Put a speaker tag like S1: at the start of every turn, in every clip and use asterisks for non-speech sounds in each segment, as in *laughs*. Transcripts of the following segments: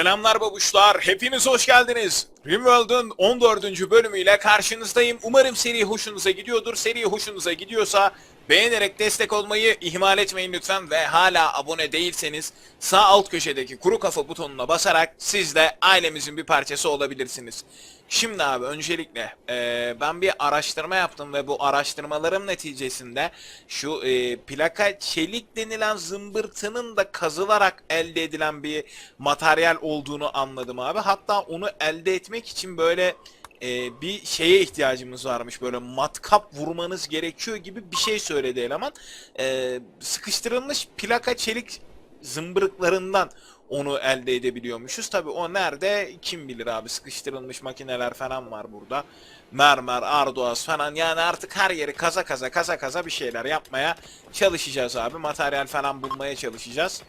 S1: Selamlar babuşlar, hepiniz hoş geldiniz. Rimworld'un 14. bölümüyle karşınızdayım. Umarım seri hoşunuza gidiyordur. Seri hoşunuza gidiyorsa beğenerek destek olmayı ihmal etmeyin lütfen. Ve hala abone değilseniz sağ alt köşedeki kuru kafa butonuna basarak siz de ailemizin bir parçası olabilirsiniz. Şimdi abi öncelikle eee, ben bir araştırma yaptım ve bu araştırmalarım neticesinde şu eee, plaka çelik denilen zımbırtının da kazılarak elde edilen bir materyal olduğunu anladım abi. Hatta onu elde etmek için böyle eee, bir şeye ihtiyacımız varmış. Böyle matkap vurmanız gerekiyor gibi bir şey söyledi eleman. Eee, sıkıştırılmış plaka çelik zımbırıklarından onu elde edebiliyormuşuz. Tabi o nerede kim bilir abi sıkıştırılmış makineler falan var burada. Mermer, arduaz falan yani artık her yeri kaza kaza kaza kaza bir şeyler yapmaya çalışacağız abi. Materyal falan bulmaya çalışacağız.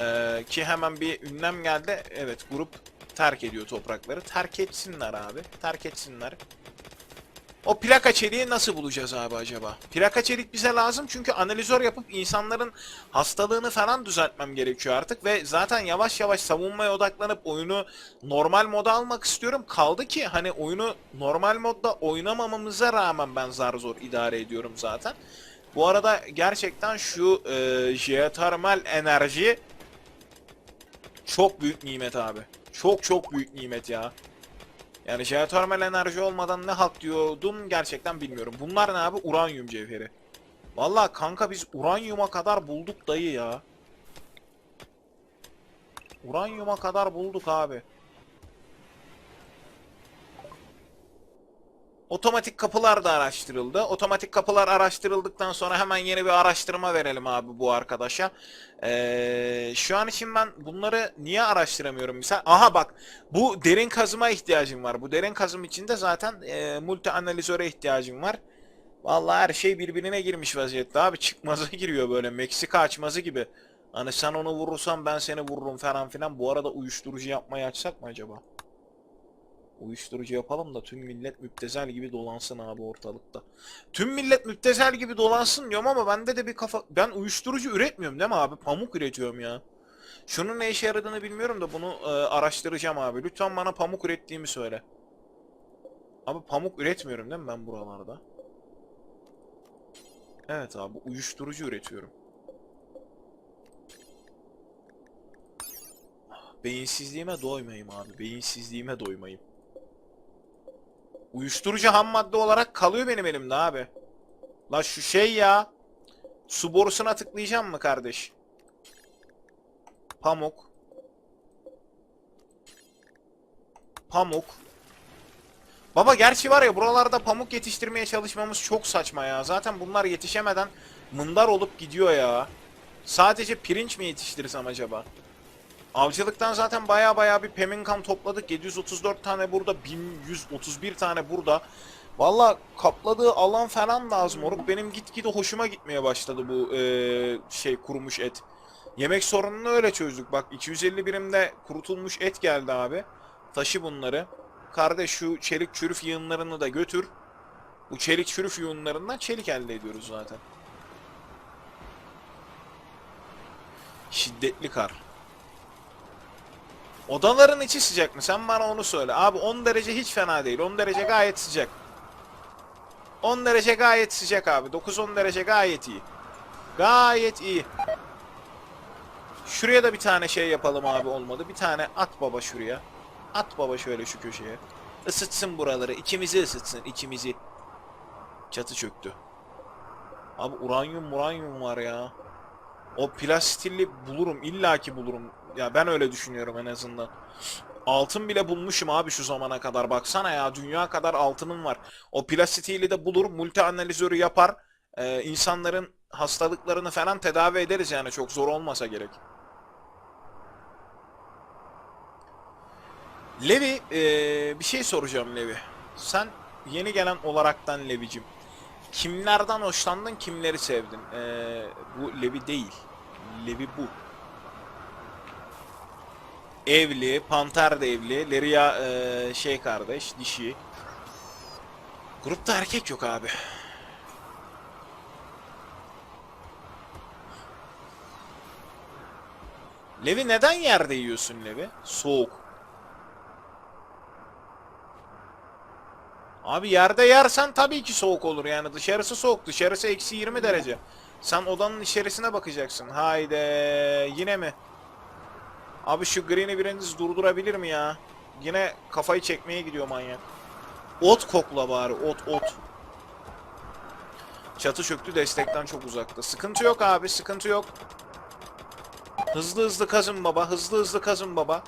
S1: Ee, ki hemen bir ünlem geldi. Evet grup terk ediyor toprakları. Terk etsinler abi. Terk etsinler. O plaka çeliği nasıl bulacağız abi acaba? Plaka çelik bize lazım çünkü analizör yapıp insanların hastalığını falan düzeltmem gerekiyor artık ve zaten yavaş yavaş savunmaya odaklanıp oyunu normal moda almak istiyorum. Kaldı ki hani oyunu normal modda oynamamamıza rağmen ben zar zor idare ediyorum zaten. Bu arada gerçekten şu e, jeotermal enerji çok büyük nimet abi. Çok çok büyük nimet ya. Yani jeotermal enerji olmadan ne halt diyordum gerçekten bilmiyorum. Bunlar ne abi? Uranyum cevheri. Vallahi kanka biz uranyuma kadar bulduk dayı ya. Uranyuma kadar bulduk abi. Otomatik kapılar da araştırıldı. Otomatik kapılar araştırıldıktan sonra hemen yeni bir araştırma verelim abi bu arkadaşa. Ee, şu an için ben bunları niye araştıramıyorum misal? Aha bak bu derin kazıma ihtiyacım var. Bu derin kazım için de zaten e, multi analizöre ihtiyacım var. Vallahi her şey birbirine girmiş vaziyette abi. Çıkmaza *laughs* giriyor böyle Meksika açmazı gibi. Hani sen onu vurursan ben seni vururum falan filan. Bu arada uyuşturucu yapmayı açsak mı acaba? Uyuşturucu yapalım da tüm millet müptezel gibi dolansın abi ortalıkta. Tüm millet müptezel gibi dolansın diyorum ama bende de bir kafa... Ben uyuşturucu üretmiyorum değil mi abi? Pamuk üretiyorum ya. Şunun ne işe yaradığını bilmiyorum da bunu e, araştıracağım abi. Lütfen bana pamuk ürettiğimi söyle. Abi pamuk üretmiyorum değil mi ben buralarda? Evet abi uyuşturucu üretiyorum. Beyinsizliğime doymayayım abi. Beyinsizliğime doymayayım. Uyuşturucu ham madde olarak kalıyor benim elimde abi. La şu şey ya. Su borusuna tıklayacağım mı kardeş? Pamuk. Pamuk. Baba gerçi var ya buralarda pamuk yetiştirmeye çalışmamız çok saçma ya. Zaten bunlar yetişemeden mındar olup gidiyor ya. Sadece pirinç mi yetiştirsem acaba? Avcılıktan zaten baya baya bir peminkam topladık. 734 tane burada, 1131 tane burada. Valla kapladığı alan falan lazım moruk. Benim gitgide hoşuma gitmeye başladı bu eee, şey kurumuş et. Yemek sorununu öyle çözdük. Bak 250 birimde kurutulmuş et geldi abi. Taşı bunları. Kardeş şu çelik çürüf yığınlarını da götür. Bu çelik çürüf yığınlarından çelik elde ediyoruz zaten. Şiddetli kar. Odaların içi sıcak mı? Sen bana onu söyle. Abi 10 derece hiç fena değil. 10 derece gayet sıcak. 10 derece gayet sıcak abi. 9-10 derece gayet iyi. Gayet iyi. Şuraya da bir tane şey yapalım abi olmadı. Bir tane at baba şuraya. At baba şöyle şu köşeye. Isıtsın buraları. İçimizi ısıtsın. içimizi. Çatı çöktü. Abi uranyum muranyum var ya. O plastilli bulurum. illaki bulurum. Ya ben öyle düşünüyorum en azından. Altın bile bulmuşum abi şu zamana kadar. Baksana ya dünya kadar altınım var. O plastitiğiyle de bulur. Multi analizörü yapar. Ee, insanların hastalıklarını falan tedavi ederiz yani çok zor olmasa gerek. Levi ee, bir şey soracağım Levi. Sen yeni gelen olaraktan Levi'cim. Kimlerden hoşlandın kimleri sevdin? Ee, bu Levi değil. Levi bu. Evli, Panter de evli, Leria eee, şey kardeş, dişi. Grupta erkek yok abi. Levi neden yerde yiyorsun Levi? Soğuk. Abi yerde yersen tabii ki soğuk olur yani dışarısı soğuk dışarısı eksi 20 derece. Sen odanın içerisine bakacaksın. Haydi yine mi? Abi şu green'i biriniz durdurabilir mi ya? Yine kafayı çekmeye gidiyor manyak. Ot kokla bari ot ot. Çatı çöktü destekten çok uzakta. Sıkıntı yok abi sıkıntı yok. Hızlı hızlı kazın baba hızlı hızlı kazın baba.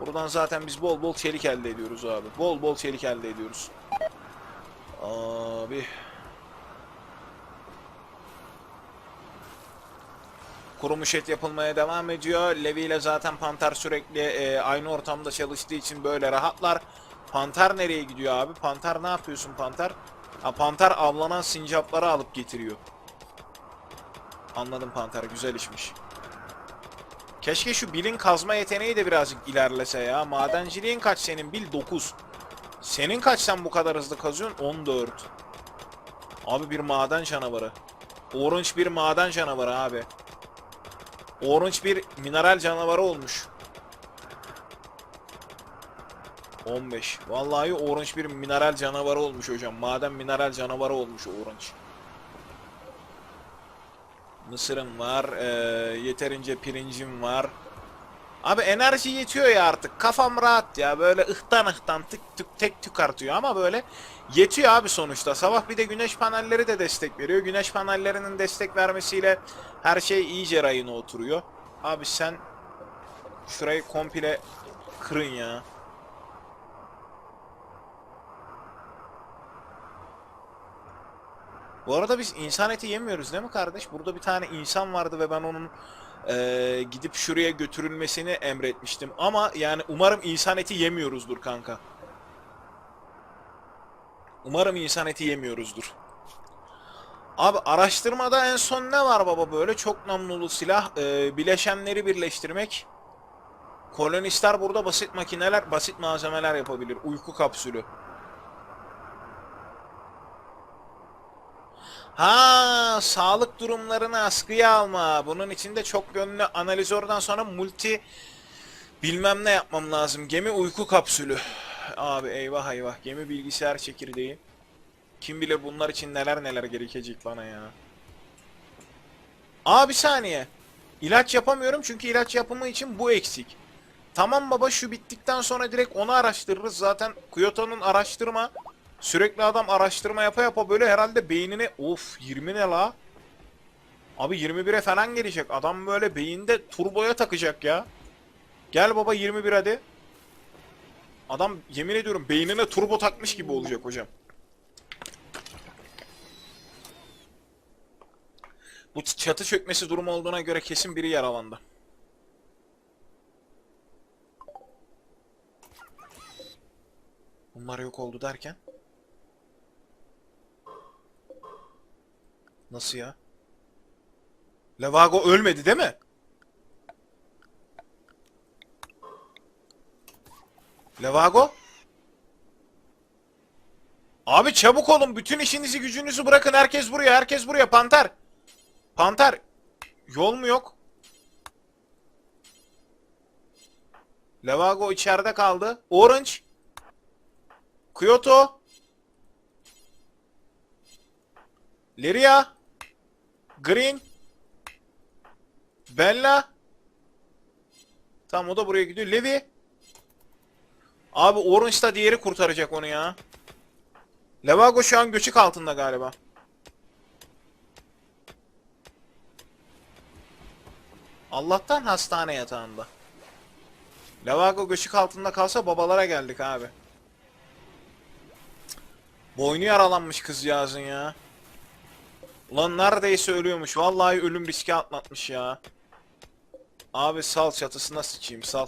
S1: Buradan zaten biz bol bol çelik elde ediyoruz abi. Bol bol çelik elde ediyoruz. Abi. Kurumuş et yapılmaya devam ediyor. Levi ile zaten Panter sürekli e, aynı ortamda çalıştığı için böyle rahatlar. Panter nereye gidiyor abi? Panter ne yapıyorsun Panter? Ha Panter avlanan sincapları alıp getiriyor. Anladım Panter güzel işmiş. Keşke şu Bill'in kazma yeteneği de birazcık ilerlese ya. Madenciliğin kaç senin Bill? 9. Senin kaç sen bu kadar hızlı kazıyorsun? 14. Abi bir maden canavarı. Orange bir maden canavarı abi. Orange bir mineral canavarı olmuş. 15. Vallahi Orange bir mineral canavarı olmuş hocam. Maden mineral canavarı olmuş Orange. Mısırım var. eee, yeterince pirincim var. Abi enerji yetiyor ya artık. Kafam rahat ya. Böyle ıhtan ıhtan tık tık tek tük artıyor ama böyle yetiyor abi sonuçta. Sabah bir de güneş panelleri de destek veriyor. Güneş panellerinin destek vermesiyle her şey iyice rayına oturuyor. Abi sen şurayı komple kırın ya. Bu arada biz insan eti yemiyoruz değil mi kardeş? Burada bir tane insan vardı ve ben onun eee, gidip şuraya götürülmesini emretmiştim. Ama yani umarım insan eti yemiyoruzdur kanka. Umarım insan eti yemiyoruzdur. Abi araştırmada en son ne var baba böyle? Çok namlulu silah, eee, bileşenleri birleştirmek. Kolonistler burada basit makineler, basit malzemeler yapabilir. Uyku kapsülü. Ha, sağlık durumlarını askıya alma. Bunun içinde çok yönlü analizörden sonra multi bilmem ne yapmam lazım. Gemi uyku kapsülü. Abi eyvah eyvah. Gemi bilgisayar çekirdeği. Kim bilir bunlar için neler neler gerekecek bana ya. Aa bir saniye. İlaç yapamıyorum çünkü ilaç yapımı için bu eksik. Tamam baba şu bittikten sonra direkt onu araştırırız. Zaten Kyoto'nun araştırma Sürekli adam araştırma yapa yapa böyle herhalde beynine of 20 ne la? Abi 21'e falan gelecek. Adam böyle beyinde turboya takacak ya. Gel baba 21 hadi. Adam yemin ediyorum beynine turbo takmış gibi olacak hocam. Bu çatı çökmesi durumu olduğuna göre kesin biri yaralandı. Bunlar yok oldu derken? Nasıl ya? Levago ölmedi değil mi? Levago? Abi çabuk olun. Bütün işinizi gücünüzü bırakın. Herkes buraya. Herkes buraya. Panter. Panter. Yol mu yok? Levago içeride kaldı. Orange. Kyoto. Liria. Green. Bella. Tamam o da buraya gidiyor. Levi. Abi Orange da diğeri kurtaracak onu ya. Levago şu an göçük altında galiba. Allah'tan hastane yatağında. Levago göçük altında kalsa babalara geldik abi. Boynu yaralanmış kızcağızın ya. Ulan neredeyse ölüyormuş. Vallahi ölüm riski atlatmış ya. Abi sal çatısına sıçayım sal.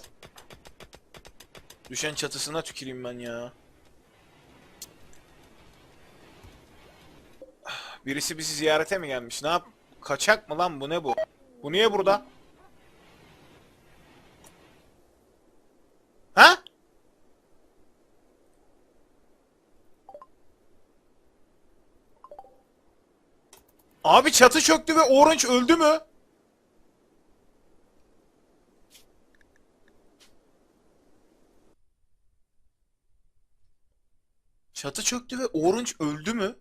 S1: Düşen çatısına tüküreyim ben ya. Birisi bizi ziyarete mi gelmiş? Ne yap? Kaçak mı lan bu ne bu? Bu niye burada? Ha? Abi çatı çöktü ve Orange öldü mü? Çatı çöktü ve Orange öldü mü?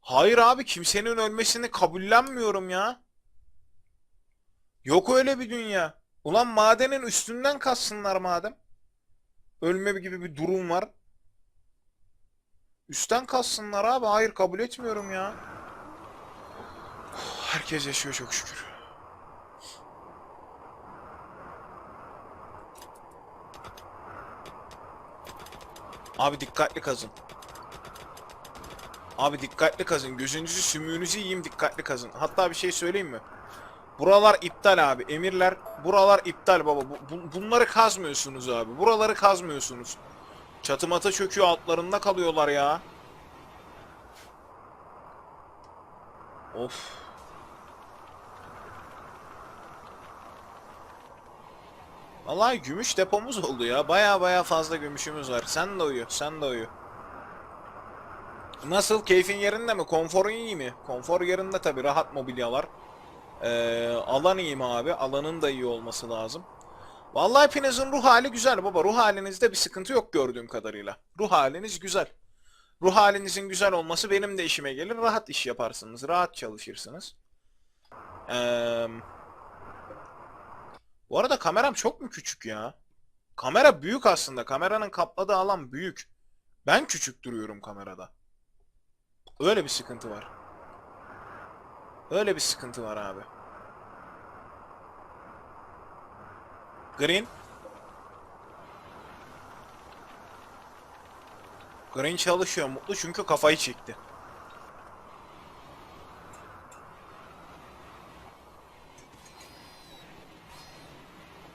S1: Hayır abi kimsenin ölmesini kabullenmiyorum ya. Yok öyle bir dünya. Ulan madenin üstünden kassınlar madem. Ölme gibi bir durum var. Üstten kassınlar abi. Hayır kabul etmiyorum ya. Herkes yaşıyor çok şükür. Abi dikkatli kazın. Abi dikkatli kazın. Gözünüzü sümüğünüzü yiyeyim dikkatli kazın. Hatta bir şey söyleyeyim mi? Buralar iptal abi. Emirler buralar iptal baba. Bu- bu- bunları kazmıyorsunuz abi. Buraları kazmıyorsunuz. Çatı mata çöküyor altlarında kalıyorlar ya. Of. Vallahi gümüş depomuz oldu ya. Baya baya fazla gümüşümüz var. Sen de uyu, sen de uyu. Nasıl? Keyfin yerinde mi? Konforun iyi mi? Konfor yerinde tabi. Rahat mobilyalar. Ee, alan iyi mi abi? Alanın da iyi olması lazım. Vallahi hepinizin ruh hali güzel baba. Ruh halinizde bir sıkıntı yok gördüğüm kadarıyla. Ruh haliniz güzel. Ruh halinizin güzel olması benim de işime gelir. Rahat iş yaparsınız. Rahat çalışırsınız. Eee... Bu arada kameram çok mu küçük ya? Kamera büyük aslında. Kameranın kapladığı alan büyük. Ben küçük duruyorum kamerada. Öyle bir sıkıntı var. Öyle bir sıkıntı var abi. Green. Green çalışıyor mutlu çünkü kafayı çekti.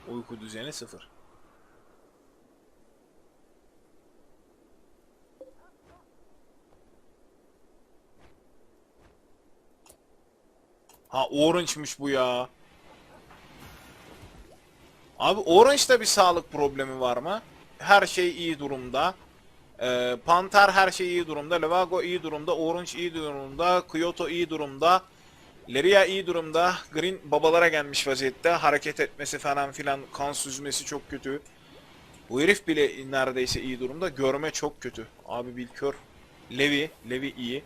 S1: Uyku düzeni sıfır. Ha Orange'mış bu ya. Abi Orange'da bir sağlık problemi var mı? Her şey iyi durumda. Ee, Panther her şey iyi durumda. Levago iyi durumda. Orange iyi durumda. Kyoto iyi durumda. Leria iyi durumda. Green babalara gelmiş vaziyette. Hareket etmesi falan filan. Kan süzmesi çok kötü. Bu herif bile neredeyse iyi durumda. Görme çok kötü. Abi bil kör. Levi. Levi iyi.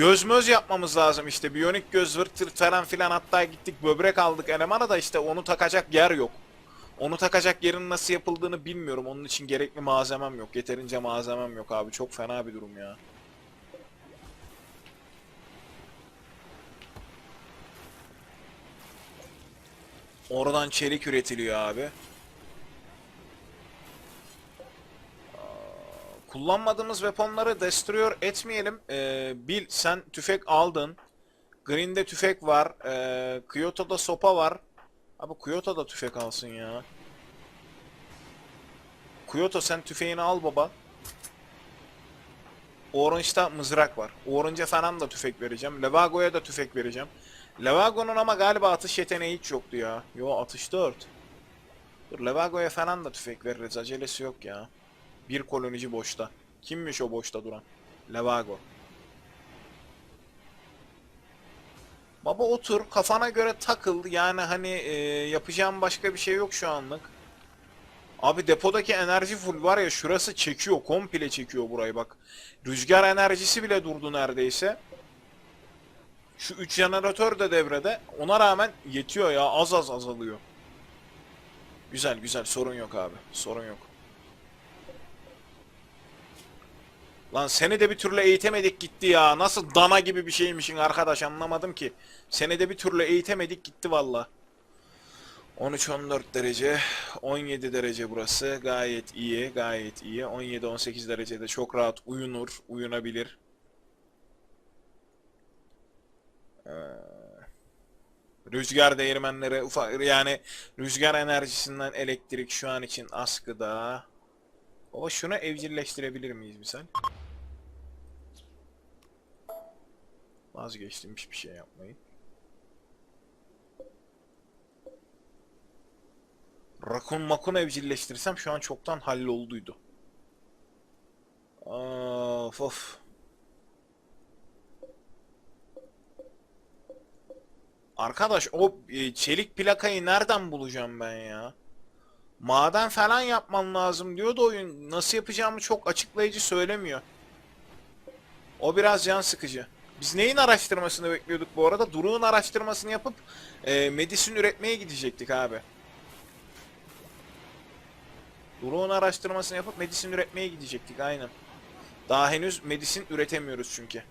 S1: Göz möz yapmamız lazım işte. Biyonik göz vırt tırt falan filan hatta gittik böbrek aldık elemana da işte onu takacak yer yok. Onu takacak yerin nasıl yapıldığını bilmiyorum. Onun için gerekli malzemem yok. Yeterince malzemem yok abi. Çok fena bir durum ya. Oradan çelik üretiliyor abi. Kullanmadığımız weaponları destroy etmeyelim. Ee, Bill sen tüfek aldın. Green'de tüfek var. Ee, Kyoto'da sopa var. Abi Kyoto da tüfek alsın ya. Kyoto sen tüfeğini al baba. Orange'da mızrak var. Orange'a falan da tüfek vereceğim. Levago'ya da tüfek vereceğim. Levago'nun ama galiba atış yeteneği hiç yoktu ya. Yo atış 4. Dur Levago'ya falan da tüfek veririz. Acelesi yok ya. Bir kolonici boşta. Kimmiş o boşta duran? Levago. Baba otur kafana göre takıl yani hani e, yapacağım başka bir şey yok şu anlık. Abi depodaki enerji full var ya şurası çekiyor komple çekiyor burayı bak. Rüzgar enerjisi bile durdu neredeyse. Şu 3 jeneratör de devrede ona rağmen yetiyor ya az az azalıyor. Güzel güzel sorun yok abi sorun yok. Lan seni de bir türlü eğitemedik gitti ya. Nasıl dana gibi bir şeymişin arkadaş anlamadım ki. Seni de bir türlü eğitemedik gitti valla. 13-14 derece, 17 derece burası. Gayet iyi, gayet iyi. 17-18 derecede çok rahat uyunur, uyunabilir. Ee, rüzgar değirmenleri ufak yani rüzgar enerjisinden elektrik şu an için askıda. O şunu evcilleştirebilir miyiz misal? Vazgeçtim hiçbir şey yapmayın. Rakun makun evcilleştirsem şu an çoktan hallolduydu. Of of. Arkadaş o e, çelik plakayı nereden bulacağım ben ya? Maden falan yapman lazım diyordu oyun. Nasıl yapacağımı çok açıklayıcı söylemiyor. O biraz can sıkıcı. Biz neyin araştırmasını bekliyorduk bu arada? Duru'nun araştırmasını yapıp e, medisin üretmeye gidecektik abi. Duru'nun araştırmasını yapıp medisin üretmeye gidecektik aynen. Daha henüz medisin üretemiyoruz çünkü.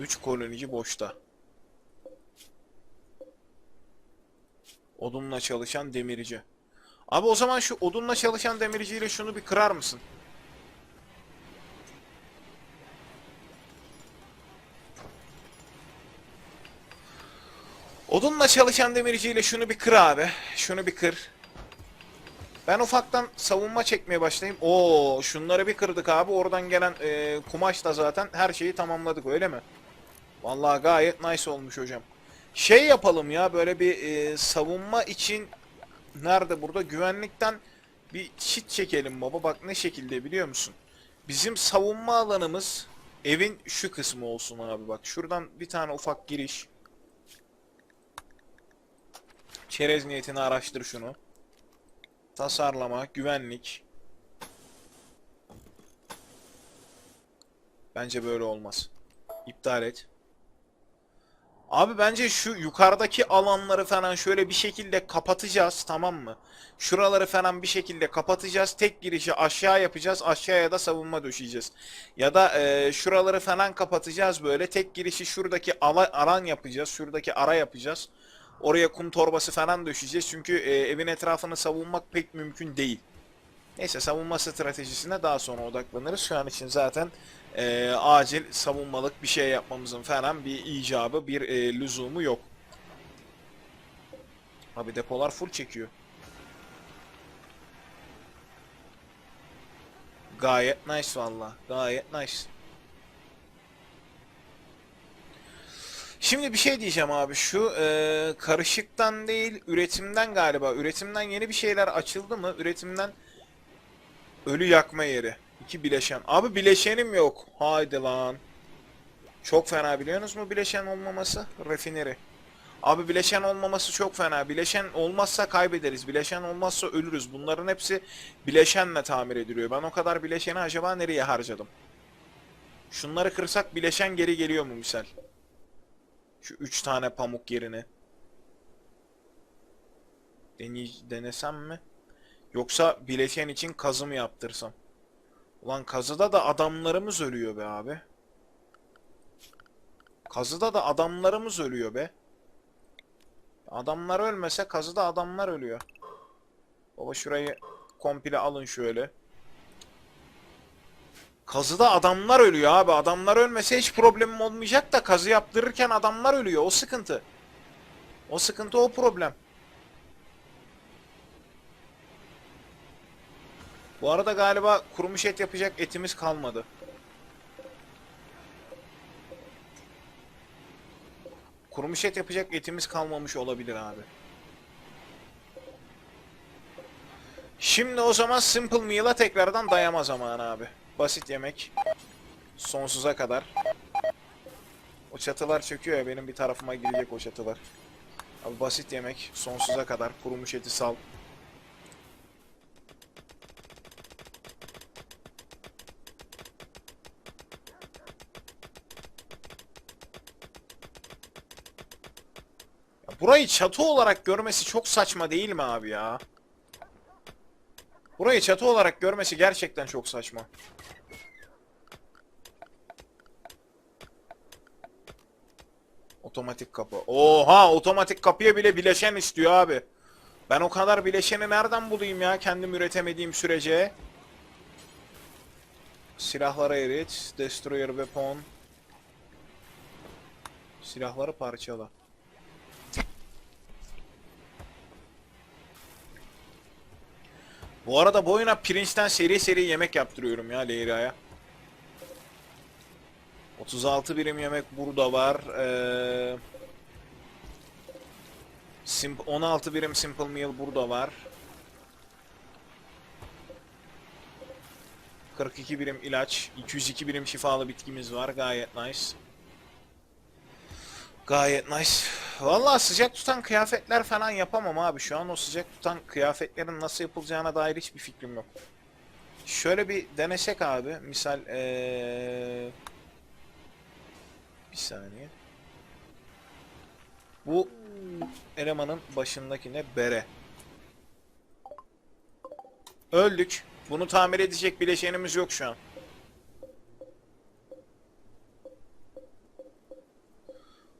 S1: 3 kolonici boşta. Odunla çalışan demirci. Abi o zaman şu odunla çalışan demirciyle şunu bir kırar mısın? Odunla çalışan demirciyle şunu bir kır abi. Şunu bir kır. Ben ufaktan savunma çekmeye başlayayım. Oo, şunları bir kırdık abi. Oradan gelen e, kumaşla zaten her şeyi tamamladık öyle mi? Vallahi gayet nice olmuş hocam. Şey yapalım ya böyle bir e, savunma için nerede burada güvenlikten bir çit çekelim baba. Bak ne şekilde biliyor musun? Bizim savunma alanımız evin şu kısmı olsun abi bak. Şuradan bir tane ufak giriş. Çerez niyetini araştır şunu. Tasarlama, güvenlik. Bence böyle olmaz. İptal et. Abi bence şu yukarıdaki alanları falan şöyle bir şekilde kapatacağız tamam mı? Şuraları falan bir şekilde kapatacağız. Tek girişi aşağı yapacağız. Aşağıya da savunma döşeyeceğiz. Ya da e, şuraları falan kapatacağız böyle. Tek girişi şuradaki ala, alan yapacağız. Şuradaki ara yapacağız. Oraya kum torbası falan döşeyeceğiz. Çünkü e, evin etrafını savunmak pek mümkün değil. Neyse savunma stratejisine daha sonra odaklanırız. Şu an için zaten e, acil savunmalık bir şey yapmamızın falan bir icabı, bir e, lüzumu yok. Abi depolar full çekiyor. Gayet nice valla. Gayet nice. Şimdi bir şey diyeceğim abi şu e, karışıktan değil üretimden galiba. Üretimden yeni bir şeyler açıldı mı? Üretimden ölü yakma yeri. İki bileşen. Abi bileşenim yok. Haydi lan. Çok fena biliyorsunuz mu bileşen olmaması? Refineri. Abi bileşen olmaması çok fena. Bileşen olmazsa kaybederiz. Bileşen olmazsa ölürüz. Bunların hepsi bileşenle tamir ediliyor. Ben o kadar bileşeni acaba nereye harcadım? Şunları kırsak bileşen geri geliyor mu misal? Şu üç tane pamuk yerine. Deney, denesem mi? Yoksa bileşen için kazı mı yaptırsam? Ulan kazıda da adamlarımız ölüyor be abi. Kazıda da adamlarımız ölüyor be. Adamlar ölmese kazıda adamlar ölüyor. Baba şurayı komple alın şöyle. Kazıda adamlar ölüyor abi. Adamlar ölmese hiç problemim olmayacak da kazı yaptırırken adamlar ölüyor. O sıkıntı. O sıkıntı o problem. Bu arada galiba kurumuş et yapacak etimiz kalmadı. Kurumuş et yapacak etimiz kalmamış olabilir abi. Şimdi o zaman Simple Meal'a tekrardan dayama zamanı abi. Basit yemek. Sonsuza kadar. O çatılar çöküyor ya benim bir tarafıma girecek o çatılar. Abi basit yemek sonsuza kadar kurumuş eti sal. Burayı çatı olarak görmesi çok saçma değil mi abi ya? Burayı çatı olarak görmesi gerçekten çok saçma. Otomatik kapı. Oha otomatik kapıya bile bileşen istiyor abi. Ben o kadar bileşeni nereden bulayım ya kendim üretemediğim sürece? Silahlara erit. Destroyer weapon. Silahları parçala. Bu arada bu oyuna pirinçten seri seri yemek yaptırıyorum ya Leyra'ya. 36 birim yemek burada var. Ee, sim 16 birim simple meal burada var. 42 birim ilaç, 202 birim şifalı bitkimiz var. Gayet nice. Gayet nice. Vallahi sıcak tutan kıyafetler falan yapamam abi. Şu an o sıcak tutan kıyafetlerin nasıl yapılacağına dair hiçbir fikrim yok. Şöyle bir denesek abi. Misal ee... bir saniye. Bu elemanın başındaki ne? Bere. Öldük. Bunu tamir edecek bileşenimiz yok şu an.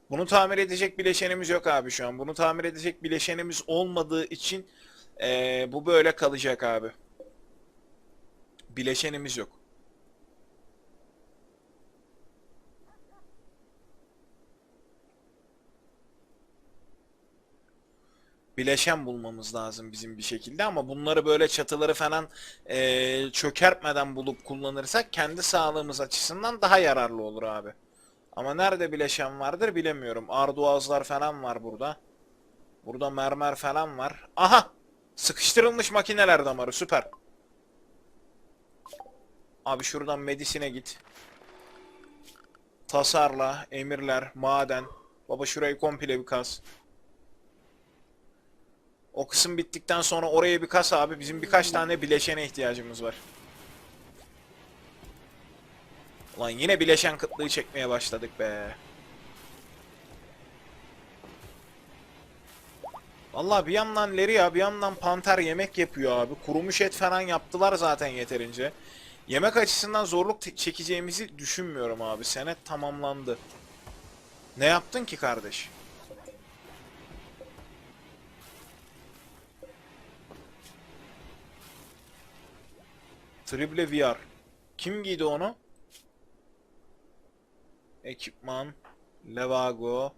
S1: Bunu tamir edecek bileşenimiz yok abi şu an. Bunu tamir edecek bileşenimiz olmadığı için eee, bu böyle kalacak abi. Bileşenimiz yok. bileşen bulmamız lazım bizim bir şekilde ama bunları böyle çatıları falan eee, çökertmeden bulup kullanırsak kendi sağlığımız açısından daha yararlı olur abi. Ama nerede bileşen vardır bilemiyorum. Arduazlar falan var burada. Burada mermer falan var. Aha! Sıkıştırılmış makineler damarı süper. Abi şuradan medisine git. Tasarla, emirler, maden. Baba şurayı komple bir kaz. O kısım bittikten sonra oraya bir kas abi. Bizim birkaç tane bileşene ihtiyacımız var. Ulan yine bileşen kıtlığı çekmeye başladık be. Vallahi bir yandan Leria bir yandan Panter yemek yapıyor abi. Kurumuş et falan yaptılar zaten yeterince. Yemek açısından zorluk çekeceğimizi düşünmüyorum abi. Senet tamamlandı. Ne yaptın ki kardeş? Triple VR. Kim giydi onu? Ekipman. Levago.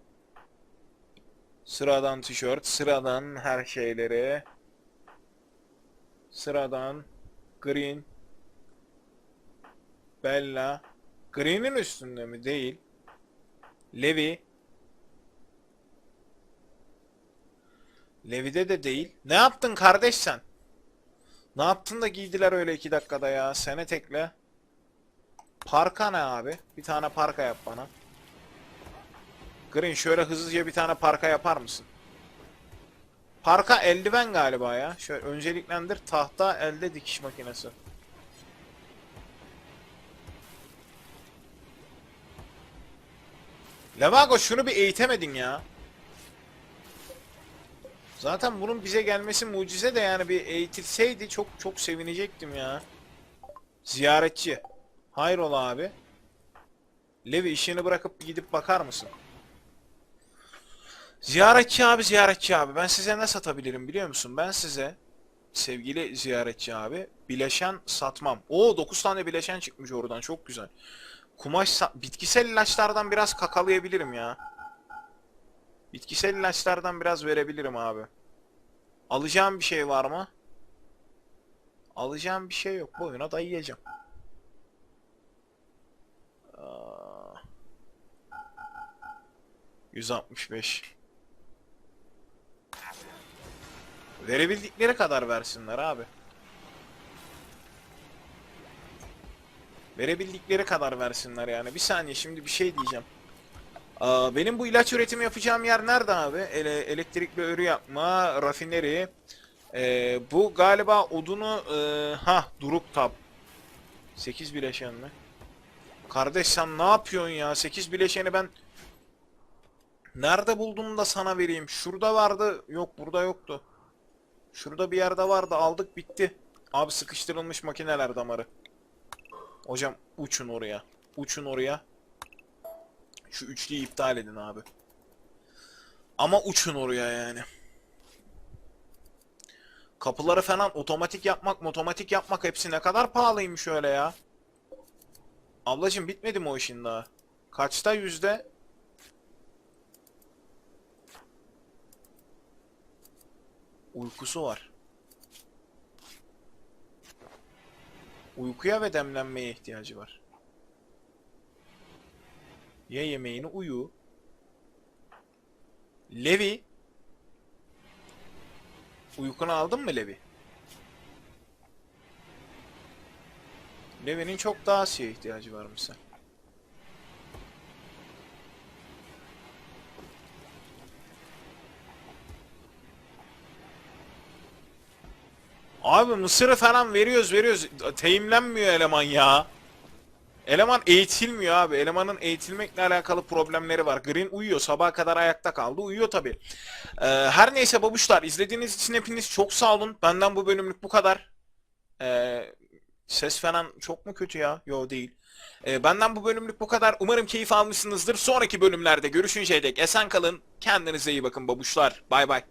S1: Sıradan tişört. Sıradan her şeyleri. Sıradan. Green. Bella. Green'in üstünde mi? Değil. Levi. Levi'de de değil. Ne yaptın kardeş sen? Ne yaptın da giydiler öyle iki dakikada ya? Sene tekle. Parka ne abi? Bir tane parka yap bana. Green şöyle hızlıca bir tane parka yapar mısın? Parka eldiven galiba ya. Şöyle önceliklendir tahta elde dikiş makinesi. Levago şunu bir eğitemedin ya. Zaten bunun bize gelmesi mucize de yani bir eğitilseydi çok çok sevinecektim ya. Ziyaretçi. Hayrola abi? Levi işini bırakıp gidip bakar mısın? Ziyaretçi abi ziyaretçi abi. Ben size ne satabilirim biliyor musun? Ben size sevgili ziyaretçi abi bileşen satmam. Oo 9 tane bileşen çıkmış oradan çok güzel. Kumaş bitkisel ilaçlardan biraz kakalayabilirim ya. Bitkisel ilaçlardan biraz verebilirim abi. Alacağım bir şey var mı? Alacağım bir şey yok. Boyuna dayayacağım. 165. Verebildikleri kadar versinler abi. Verebildikleri kadar versinler yani. Bir saniye şimdi bir şey diyeceğim. Aa, benim bu ilaç üretimi yapacağım yer nerede abi? Ele, elektrikli örü yapma, rafineri. Ee, bu galiba odunu... E, ha Duruk Tab. 8 bileşen mi? Kardeş sen ne yapıyorsun ya? 8 bileşeni ben... Nerede buldum da sana vereyim? Şurada vardı. Yok burada yoktu. Şurada bir yerde vardı. Aldık bitti. Abi sıkıştırılmış makineler damarı. Hocam uçun oraya. Uçun oraya. Şu üçlüyü iptal edin abi. Ama uçun oraya yani. Kapıları falan otomatik yapmak, otomatik yapmak hepsi ne kadar pahalıymış öyle ya. Ablacım bitmedi mi o işin daha? Kaçta yüzde? Uykusu var. Uykuya ve demlenmeye ihtiyacı var. Ye yemeğini uyu. Levi. Uykunu aldın mı Levi? Levi'nin çok daha Asiye ihtiyacı var mesela. Abi mısırı falan veriyoruz veriyoruz. Teyimlenmiyor eleman ya. Eleman eğitilmiyor abi. Elemanın eğitilmekle alakalı problemleri var. Green uyuyor. Sabaha kadar ayakta kaldı. Uyuyor tabi. her neyse babuşlar. izlediğiniz için hepiniz çok sağ olun. Benden bu bölümlük bu kadar. Ee, ses falan çok mu kötü ya? Yo değil. Ee, benden bu bölümlük bu kadar. Umarım keyif almışsınızdır. Sonraki bölümlerde görüşünceye dek esen kalın. Kendinize iyi bakın babuşlar. Bay bay.